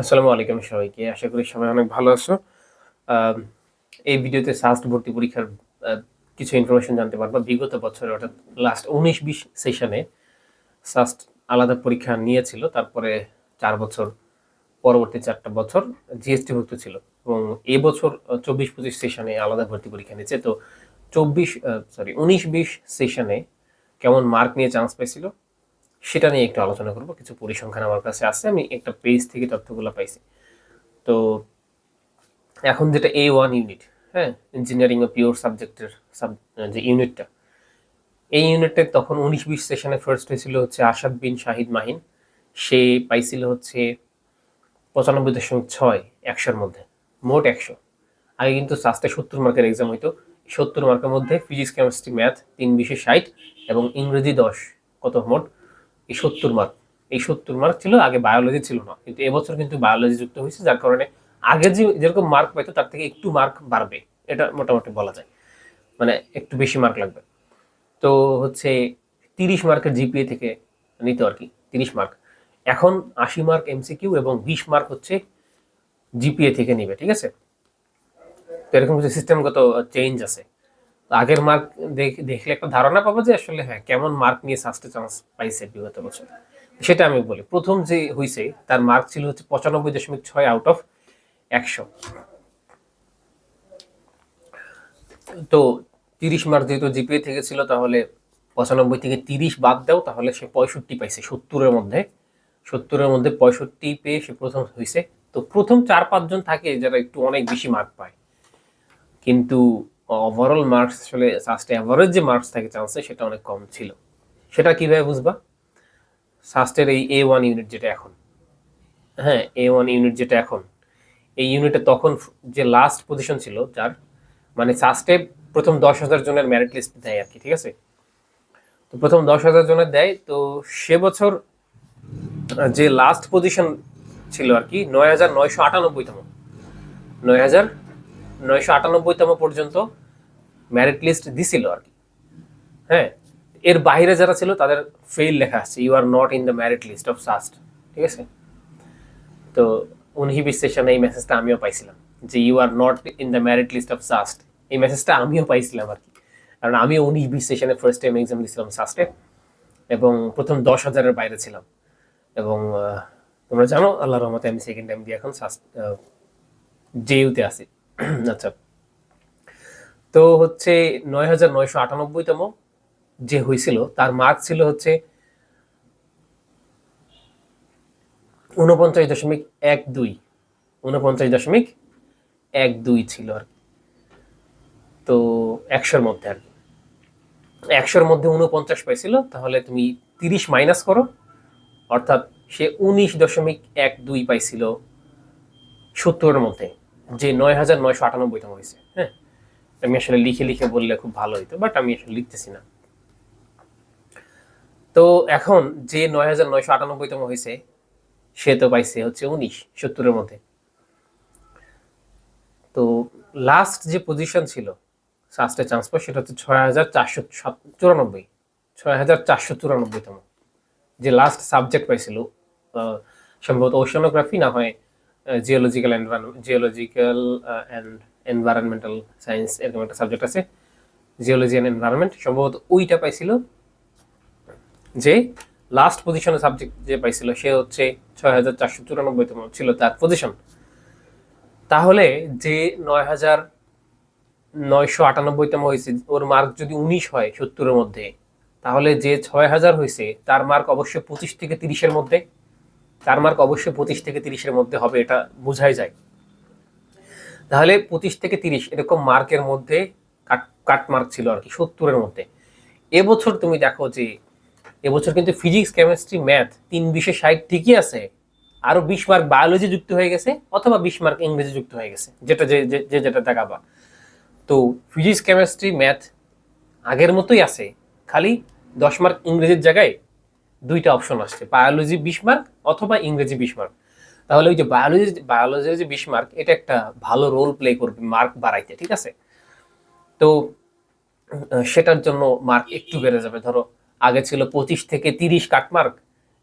আসসালামু আলাইকুম সবাইকে। আশা করি সবাই অনেক ভালো আছো। এই ভিডিওতে সাস্ট ভর্তি পরীক্ষার কিছু ইনফরমেশন জানতে পারবা। বিগত বছরে, অর্থাৎ লাস্ট উনিশ বিশ সেশনে সাস্ট আলাদা পরীক্ষা নিয়েছিল। তারপরে চার বছর, পরবর্তী চারটা বছর জিএসটি ভুক্ত ছিল। এবং এবছর চব্বিশ পঁচিশ সেশনে আলাদা ভর্তি পরীক্ষা নিয়েছে। তো চব্বিশ সরি উনিশ বিশ সেশনে কেমন মার্ক নিয়ে চান্স পেয়েছিল? সেটা নিয়ে একটু আলোচনা করব। কিছু পরিসংখ্যান আমার কাছে আছে, আমি একটা পেজ থেকে তথ্যগুলো পাইছি। তো এখন যেটা এ ওয়ান ইউনিট হ্যাঁ ইঞ্জিনিয়ারিং ও পিওর সাবজেক্টের সাব যে ইউনিটটা এই ইউনিটে তখন উনিশ বিশ সেশনে ফার্স্ট হয়েছিল হচ্ছে আসাদ বিন শাহিদ মাহিন। সে পাইছিল হচ্ছে পঁচানব্বই দশমিক ছয় একশোর মধ্যে, মোট একশো। আগে কিন্তু সাস্টে সত্তর মার্কের এক্সাম হইতো। সত্তর মার্কের মধ্যে ফিজিক্স কেমিস্ট্রি ম্যাথ তিন বিশে ষাট এবং ইংরেজি দশ, কত মোট? এই সত্তর মার্ক, এই সত্তর মার্ক ছিল, আগে বায়োলজি ছিল না। কিন্তু এবছর কিন্তু বায়োলজি যুক্ত হয়েছে, যার কারণে আগে যে যেরকম মার্ক পাইতো, তার থেকে একটু মার্ক বাড়বে। এটা মোটামুটি বলা যায়। মানে একটু বেশি মার্ক লাগবে। তো হচ্ছে তিরিশ মার্কের জিপিএ থেকে নিত আর কি, তিরিশ মার্ক এখন আশি মার্ক এমসিকিউ এবং বিশ মার্ক হচ্ছে জিপিএ থেকে নিবে, ঠিক আছে? তো এরকম কিছু সিস্টেমগত চেঞ্জ আছে। আগের মার্ক দেখলে একটা ধারণা পাবো যে আসলে হ্যাঁ কেমন মার্ক নিয়ে সাস্টে চান্স পাইছে বিগত বছর। সেটা আমি বলি। প্রথম যে হয়েছে তার মার্ক ছিল হচ্ছে পঁচানব্বই দশমিক ছয় আউট অফ একশো। তো তিরিশ মার্ক যেহেতু জিপিএ থেকে ছিল, তাহলে পঁচানব্বই থেকে তিরিশ বাদ দাও, তাহলে সে পঁয়ষট্টি পাইছে সত্তরের মধ্যে। সত্তরের মধ্যে পঁয়ষট্টি পেয়ে সে প্রথম হয়েছে তো প্রথম চার পাঁচজন থাকে যারা একটু অনেক বেশি মার্ক পায়। কিন্তু ওভারঅল মার্কস আসলে সাস্টে অ্যাভারেজ যে মার্কস থাকে চান্সে সেটা অনেক কম ছিল। সেটা কীভাবে বুঝবা? সাস্টের এই এ ওয়ান ইউনিট যেটা এখন। হ্যাঁ এ ওয়ান ইউনিট যেটা এখন। এই ইউনিটে তখন যে লাস্ট পজিশন ছিল, যার মানে সাস্টে প্রথম দশ হাজার জনের মেরিট লিস্ট দেয় আর কি, ঠিক আছে? তো প্রথম দশ হাজার জনের দেয়, তো সে বছর যে লাস্ট পজিশন ছিল আর কি, নয় হাজার নয়শো আটানব্বইতম। নয় হাজার নয়শো আটানব্বইতম পর্যন্ত মেরিট লিস্ট দিছিল আর কি। হ্যাঁ এর বাইরে যারা ছিল তাদের ফেল লেখা আছে you are not in the merit list of SUST ঠিক আছে? তো উনহিবি সেশনে এই মেসেজটা আমিও পাইছিলাম, যে you are not in the merit list of SUST এই মেসেজটা আমিও পাইছিলাম আর কি। কারণ আমিও উনহিবি সেশনে ফার্স্ট টাইম এক্সাম দিয়েছিলাম সাস্টে এবং প্রথম দশ হাজারের বাইরে ছিলাম। এবং তোমরা জানো আল্লাহ রহমতে আমি সেকেন্ড টাইম দিয়ে এখন সাস্ট জেইউতে আছি। আচ্ছা তো হচ্ছে নয় হাজার নয়শো যে হয়েছিল, তার মার্ক ছিল হচ্ছে উনপঞ্চাশ দশমিক এক দুই। উনপঞ্চাশ দশমিক এক দুই ছিল আর তো একশোর মধ্যে আর কি। একশোর মধ্যে উনপঞ্চাশ পাইছিল, তাহলে তুমি তিরিশ মাইনাস করো। অর্থাৎ সে উনিশ দশমিক এক দুই পাইছিল সত্তরের মধ্যে, যে নয় হাজার নয়শো আটানব্বইতম হয়েছে হ্যাঁ? আমি আসলে লিখে লিখে বললে খুব ভালো হতো বাট আমি আসলে লিখতেছি না। তো এখন যে নয় হাজার নয়শো আটানব্বইতম হয়েছে সে তো পাইছে হচ্ছে উনিশ, সত্তরের মধ্যে। তো লাস্ট যে পজিশন ছিল সাস্টে চান্স পায়, সেটা হচ্ছে ছয় হাজার চারশো চুরানব্বই, ছয় হাজার চারশো চুরানব্বইতম। যে লাস্ট সাবজেক্ট পাইছিল সম্ভবত ওশানোগ্রাফি না হয় geological geological and environmental science এরকম একটা সাবজেক্ট আছে জিওলজি অ্যান্ড এনভায়রনমেন্ট সম্ভবত ওইটা পাইছিল যে লাস্ট পজিশনে সাবজেক্ট যে পাইছিল, সে হচ্ছে ছয় হাজার চারশো চুরানব্বইতম ছিল তার পজিশন তাহলে যে নয় হাজার নয়শো আটানব্বইতম হয়েছে, ওর মার্ক যদি উনিশ হয় সত্তরের মধ্যে, তাহলে যে ছয় হাজার হয়েছে, তার মার্ক অবশ্যই পঁচিশ থেকে তিরিশের মধ্যে, তার মার্ক অবশ্যই পঁচিশ থেকে তিরিশের মধ্যে হবে, এটা বোঝাই যায়। তাহলে পঁচিশ থেকে তিরিশ এরকম মার্কের মধ্যে কাট কাট মার্ক ছিল আর কি, সত্তরের মধ্যে। এবছর তুমি দেখো যে, এবছর কিন্তু ফিজিক্স, কেমিস্ট্রি, ম্যাথ তিন বিশে ষাট ঠিকই আছে, আরও বিশ মার্ক বায়োলজি যুক্ত হয়ে গেছে অথবা বিশ মার্ক ইংরেজি যুক্ত হয়ে গেছে, যেটা যে- যে যেটা দেখাবা। তো ফিজিক্স, কেমিস্ট্রি, ম্যাথ আগের মতোই আছে, খালি দশ মার্ক ইংরেজির জায়গায় দুইটা অপশন আসছে, বায়োলজি বিশ মার্ক অথবা ইংরেজি বিশ মার্ক। তাহলে ওই যে বায়োলজি বায়োলজির যে বিশ মার্ক এটা একটা ভালো রোল প্লে করবে মার্ক বাড়াইতে, ঠিক আছে? তো সেটার জন্য মার্ক একটু বেড়ে যাবে। ধরো, আগে ছিল পঁচিশ থেকে তিরিশ কাট মার্ক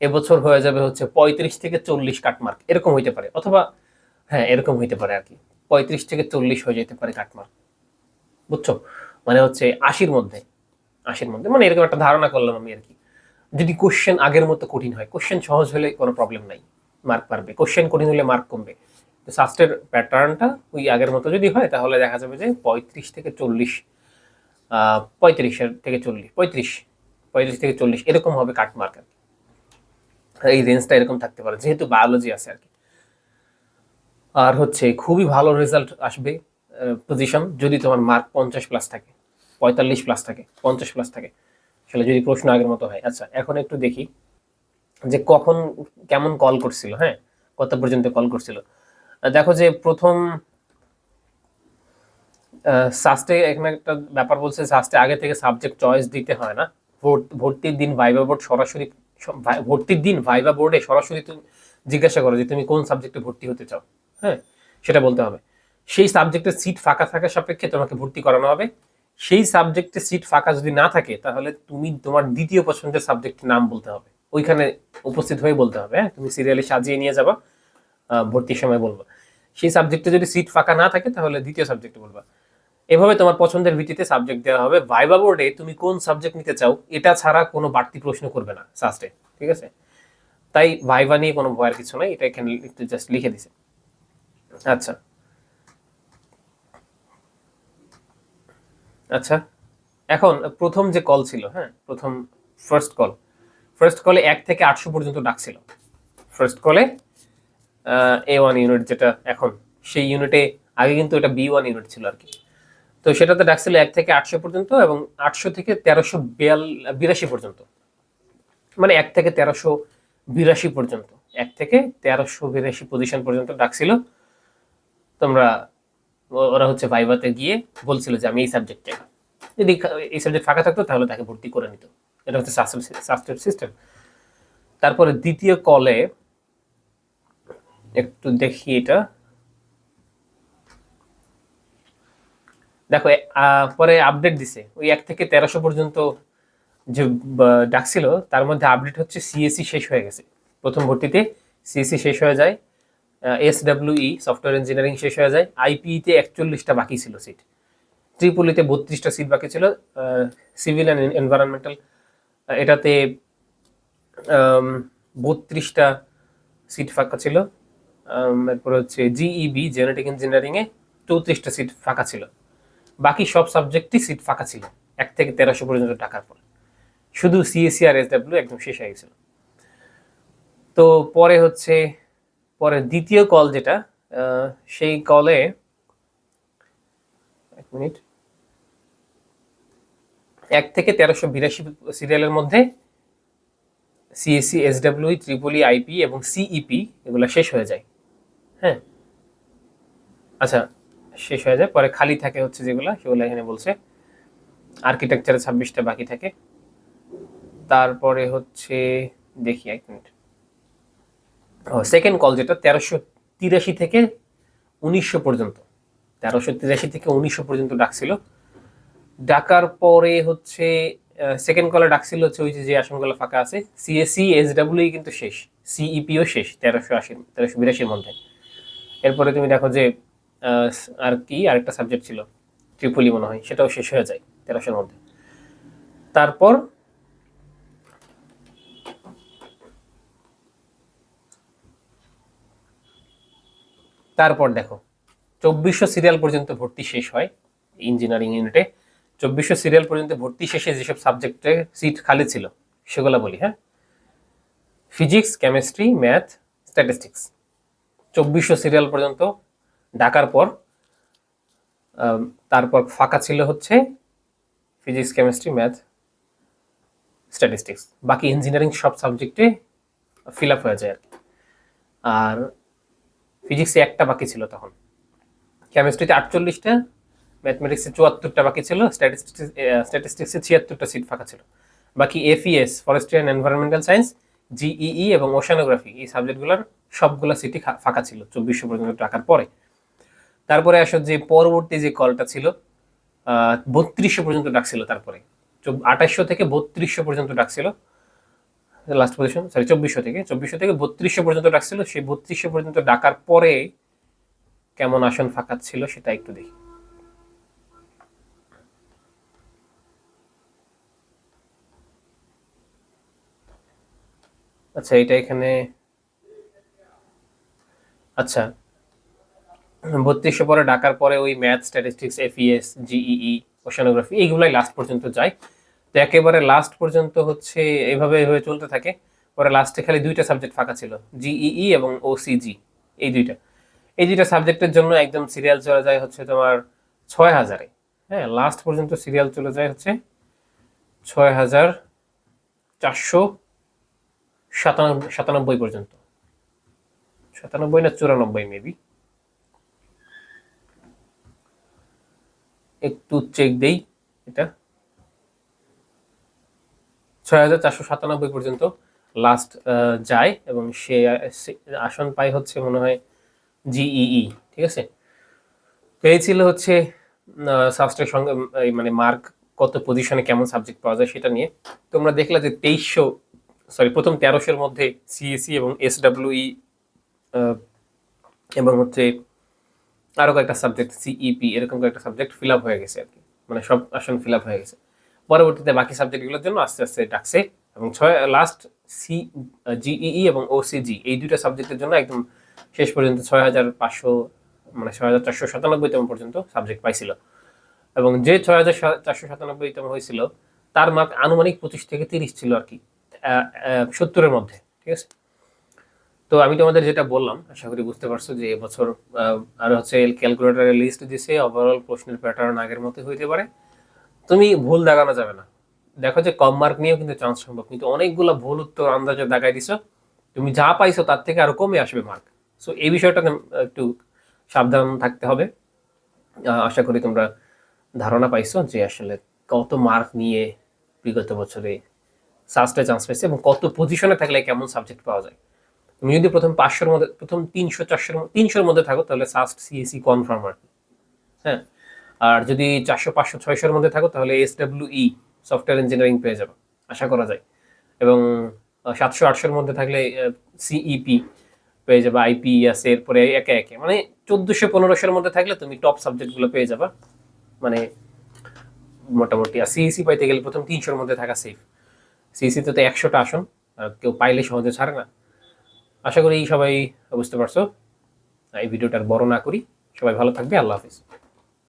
এবছর হয়ে যাবে হচ্ছে পঁয়ত্রিশ থেকে চল্লিশ কাটমার্ক এরকম হইতে পারে। অথবা হ্যাঁ এরকম হইতে পারে আর কি। পঁয়ত্রিশ থেকে চল্লিশ হয়ে যেতে পারে কাটমার্ক বুঝছ? মানে হচ্ছে আশির মধ্যে আশির মধ্যে মানে এরকম একটা ধারণা করলাম আমি আর কি। যদি কোশ্চেন আগের মতো কঠিন হয় কোশ্চেন সহজ হলে কোনো প্রবলেম নাই। মার্ক পারবে কোশ্চেন কঠিন হলে মার্ক কমবে। তো সাস্টের প্যাটার্নটা ওই আগের মতো যদি হয়, তাহলে দেখা যাবে যে পঁয়ত্রিশ থেকে চল্লিশ পঁয়ত্রিশের থেকে চল্লিশ, পঁয়ত্রিশ পঁয়ত্রিশ থেকে চল্লিশ এরকম হবে কাট মার্ক এই রেঞ্জটা এরকম থাকতে পারে, যেহেতু বায়োলজি আছে আর কি। আর হচ্ছে খুবই ভালো রেজাল্ট আসবে পজিশন যদি তোমার মার্ক পঞ্চাশ প্লাস থাকে, পঁয়তাল্লিশ প্লাস থাকে, পঞ্চাশ প্লাস থাকে আসলে যদি প্রশ্ন আগের মতো হয়। আচ্ছা এখন একটু দেখি। যে কখন কেমন কল করছিল হ্যাঁ? কত পর্যন্ত কল করছিল। দেখো যে প্রথম সাস্টে এখানে একটা ব্যাপার বলছে সাস্টে আগে থেকে সাবজেক্ট চয়েস দিতে হয় না। ভর্তির দিন ভাইবা বোর্ড সরাসরি ভর্তির দিন ভাইবা বোর্ডে সরাসরি তুমি জিজ্ঞাসা করো যে তুমি কোন সাবজেক্টে ভর্তি হতে চাও হ্যাঁ? সেটা বলতে হবে। সেই সাবজেক্টের সিট ফাঁকা থাকা সাপেক্ষে তোমাকে ভর্তি করানো হবে। সেই সাবজেক্টে সিট ফাঁকা যদি না থাকে, তাহলে তুমি তোমার দ্বিতীয় পছন্দের সাবজেক্টের নাম বলতে হবে। ওইখানে উপস্থিত হয়ে বলতে হবে হ্যাঁ? তুমি সিরিয়ালে সাজিয়ে নিয়ে যাবা ভর্তির সময় বলবা। সেই সাবজেক্টে যদি সিট ফাঁকা না থাকে, তাহলে দ্বিতীয় সাবজেক্টে বলবা। এভাবে তোমার পছন্দের ভিত্তিতে সাবজেক্ট দেওয়া হবে। ভাইবা বোর্ডে তুমি কোন সাবজেক্ট নিতে চাও, এটা ছাড়া কোনো বাড়তি প্রশ্ন করবে না সাস্টে ঠিক আছে? তাই ভাইবা নিয়ে কোনো ভয়ের কিছু নাই, এটা এখানে একটু জাস্ট লিখে দিছে। আচ্ছা। আচ্ছা। এখন প্রথম যে কল ছিল হ্যাঁ? প্রথম ফার্স্ট কল ফার্স্ট কলে এক থেকে আটশো পর্যন্ত ডাকছিল ফার্স্ট কলে এ ওয়ান ইউনিট যেটা এখন, সেই ইউনিটে আগে কিন্তু এটা বি ওয়ান ইউনিট ছিল আর কি। তো সেটাতে ডাকছিল এক থেকে আটশো পর্যন্ত এবং আটশো থেকে তেরোশো বিয়াল, বিরাশি পর্যন্ত। মানে এক থেকে তেরোশো বিরাশি পর্যন্ত। এক থেকে তেরোশো বিরাশি পজিশন পর্যন্ত ডাকছিল তোমরা, ওরা হচ্ছে ভাইভাতে গিয়ে বলছিল যে, আমি এই সাবজেক্ট যদি এই সাবজেক্ট ফাঁকা থাকতো, তাহলে তাকে ভর্তি করে নিত। এটা হচ্ছে সাস্টের সিস্টেম তারপরে দ্বিতীয় কলে একটু দেখি এটা। দেখো পরে আপডেট দিছে। ওই এক থেকে তেরোশো পর্যন্ত যে ডাকছিল, তার মধ্যে আপডেট হচ্ছে সিএসসি শেষ হয়ে গেছে। প্রথম ভর্তিতে সিএসসি শেষ হয়ে যায় এস ই সফটওয়্যার ইঞ্জিনিয়ারিং শেষ হয়ে যায় আইপিইতে একচল্লিশটা বাকি ছিল সিট ত্রিপুলিতে বত্রিশটা সিট বাকি ছিল সিভিল অ্যান্ড এনভায়রনমেন্টাল এটাতে বত্রিশটা সিট ফাঁকা ছিল। এরপর হচ্ছে জিইবি জেনেটিক ইঞ্জিনিয়ারিংয়ে চৌত্রিশটা সিট ফাঁকা ছিল। বাকি সব সাবজেক্টই সিট ফাঁকা ছিল, এক থেকে তেরোশো পর্যন্ত টাকার পর। শুধু সিএসসি আর এসডাব্লিউ একদম শেষ হয়ে গেছিল। তো পরে হচ্ছে, পরে দ্বিতীয় কল যেটা সেই কলে এক মিনিট। এক থেকে তেরোশো বিরাশি সিরিয়ালের মধ্যে সিএসসি এসডাব্লিউ ত্রিপলি আইপি এবং সিইপি এগুলো শেষ হয়ে যায়। হ্যাঁ? আচ্ছা শেষ হয়ে যায়। পরে খালি থাকে হচ্ছে যেগুলো, সেগুলো এখানে বলছে। আর্কিটেকচারে ছাব্বিশটা বাকি থাকে। তারপরে হচ্ছে, দেখি এক মিনিট। ও সেকেন্ড কল যেটা তেরোশো তিরাশি থেকে উনিশশো পর্যন্ত। তেরোশো তিরাশি থেকে উনিশশো পর্যন্ত ডাকছিল ডাকার পরে হচ্ছে সেকেন্ড কলে ডাকছিল হচ্ছে ওই যে আসনগুলো ফাঁকা আছে সিএসসি এসডাব্লিউ কিন্তু শেষ সিইপিও শেষ, তেরোশো আশি, তেরোশো বিরাশির মধ্যে। এরপরে তুমি দেখো যে আর কি, আরেকটা সাবজেক্ট ছিল ট্রিপলি মনে হয়, সেটাও শেষ হয়ে যায়, তেরোশোর মধ্যে। তারপর তারপর দেখো, চব্বিশশো সিরিয়াল পর্যন্ত ভর্তি শেষ হয় ইঞ্জিনিয়ারিং ইউনিটে চব্বিশশো সিরিয়াল পর্যন্ত ভর্তি শেষে যেসব সাবজেক্টে সিট খালি ছিল, সেগুলো বলি হ্যাঁ? Physics, chemistry, math, statistics. চব্বিশশো সিরিয়াল পর্যন্ত ডাকার পর তারপর ফাঁকা ছিল হচ্ছে ফিজিক্স, কেমিস্ট্রি, ম্যাথ, স্ট্যাটিস্টিক্স। বাকি ইঞ্জিনিয়ারিং সব সাবজেক্টে ফিল আপ হয়ে যায় আর কি। আর ফিজিক্সে একটা বাকি ছিল তখন। কেমিস্ট্রিতে আটচল্লিশটা ম্যাথমেটিক্সে চুয়াত্তরটা বাকি ছিল স্ট্যাটিস্টিক্স ছিয়াত্তরটা সিট ফাঁকা ছিল। বাকি FES forestry and environmental science GEE এবং ওশানোগ্রাফি এই সাবজেক্টগুলোর সবগুলো সিটই ফাঁকা ছিল চব্বিশশো পর্যন্ত টাকার পরে। তারপরে আসো যে পরবর্তী যে কলটা ছিল বত্রিশশো পর্যন্ত ডাকছিল তারপরে। আঠাশশো থেকে বত্রিশশো পর্যন্ত ডাকছিল লাস্ট পজিশন সরি চব্বিশশো থেকে। চব্বিশশো থেকে বত্রিশশো পর্যন্ত ডাকছিল সেই বত্রিশশো পর্যন্ত ডাকার পরে কেমন আসন ফাঁকা ছিল সেটা একটু দেখি। আচ্ছা এটা এখানে আচ্ছা বত্রিশশো পরে ডাকার পরে ওই math statistics FES GEE oceanography এইগুলাই লাস্ট পর্যন্ত যায়। তো একেবারে লাস্ট পর্যন্ত হচ্ছে এইভাবে এইভাবে চলতে থাকে। পরে লাস্টে খালি দুইটা সাবজেক্ট ফাঁকা ছিল জিইই এবং ওসিজি এই দুইটা। এই দুইটা সাবজেক্টের জন্য একদম সিরিয়াল চলে যায় হচ্ছে তোমার ছয় হাজারে। হ্যাঁ লাস্ট পর্যন্ত সিরিয়াল চলে যায় হচ্ছে ছয় হাজার চারশো সাতানব্বই সাতানব্বই পর্যন্ত। সাতানব্বই না চুরানব্বই মেবি একটু চেক দেই এটা। ছয় হাজার চারশো সাতানব্বই পর্যন্ত লাস্ট যায় এবং সে আসন পায় হচ্ছে মনে হয় জিইই ঠিক আছে? তো এই ছিল হচ্ছে সাবস্টের সঙ্গে মানে মার্ক কত পজিশনে কেমন সাবজেক্ট পাওয়া যায় সেটা নিয়ে। তোমরা দেখলে যে তেইশশো সরি প্রথম তেরোশোর মধ্যে সিএসি এবং এসডাব্লিউই এবং হচ্ছে আরও কয়েকটা সাবজেক্ট সিইপি এরকম কয়েকটা সাবজেক্ট ফিল আপ হয়ে গেছে আর কি। মানে সব আসন ফিল আপ হয়ে গেছে। পরবর্তীতে বাকি সাবজেক্টগুলোর জন্য আস্তে আস্তে ডাকছে এবং ছয় লাস্ট সি জিইই এবং ওসিজি এই দুইটা সাবজেক্টের জন্য একদম শেষ পর্যন্ত ছয় হাজার পাঁচশো মানে ছয় হাজার চারশো সাতানব্বই সাতানব্বইতম পর্যন্ত সাবজেক্ট পাইছিল। এবং যে ছয় হাজার চারশো সাতানব্বই সাতানব্বইতম হয়েছিল, তার মার্ক আনুমানিক পঁচিশ থেকে তিরিশ ছিল আর কি। সত্তরের মধ্যে, ঠিক আছে? তো আমি তোমাদের যেটা বললাম, আশা করি বুঝতে পারছ যে এবছর আর হচ্ছে ক্যালকুলেটারের লিস্ট দিছে ওভারঅল প্রশ্নের প্যাটার্ন আগের মতো হইতে পারে। তুমি ভুল দাগানো যাবে না। দেখো যে কম মার্ক নিয়েও কিন্তু চান্স সম্ভব, কিন্তু অনেকগুলো ভুল উত্তর আন্দাজে দাগাই দিছো। তুমি যা পাইছো তার থেকে আরও কমে আসবে মার্ক সো এই বিষয়টা একটু সাবধান থাকতে হবে। আশা করি তোমরা ধারণা পাইছো যে আসলে কত মার্ক নিয়ে বিগত বছরে সাস্টে চান্স পাইছে এবং কত পজিশনে থাকলে কেমন সাবজেক্ট পাওয়া যায়। তুমি যদি প্রথম পাঁচশোর মধ্যে, প্রথম তিনশো, চারশোর তিনশোর মধ্যে থাকো, তাহলে সাস্ট সিএসি কনফার্ম আর হ্যাঁ। আর যদি চারশো, পাঁচশো, ছয়শোর মধ্যে থাকো, তাহলে এস ই সফটওয়্যার ইঞ্জিনিয়ারিং পেয়ে যাবে। আশা করা যায়। এবং সাতশো, আটশোর মধ্যে থাকলে সিইপি পেয়ে যাবে আইপি আছে এরপরে একে একে। মানে চোদ্দোশো, পনেরোশোর মধ্যে থাকলে তুমি টপ সাবজেক্টগুলো পেয়ে যাবা। মানে মোটামুটি। আর সিইসি পাইতে গেলে প্রথম তিনশোর মধ্যে থাকা সেফ সিইসিতে তো একশোটা আসন কেউ পাইলে সহজে ছাড়ে না। আশা করি সবাই বুঝতে পারছ। এই ভিডিওটার বড় না করি। সবাই ভালো থাকবে, আল্লাহ হাফিজ।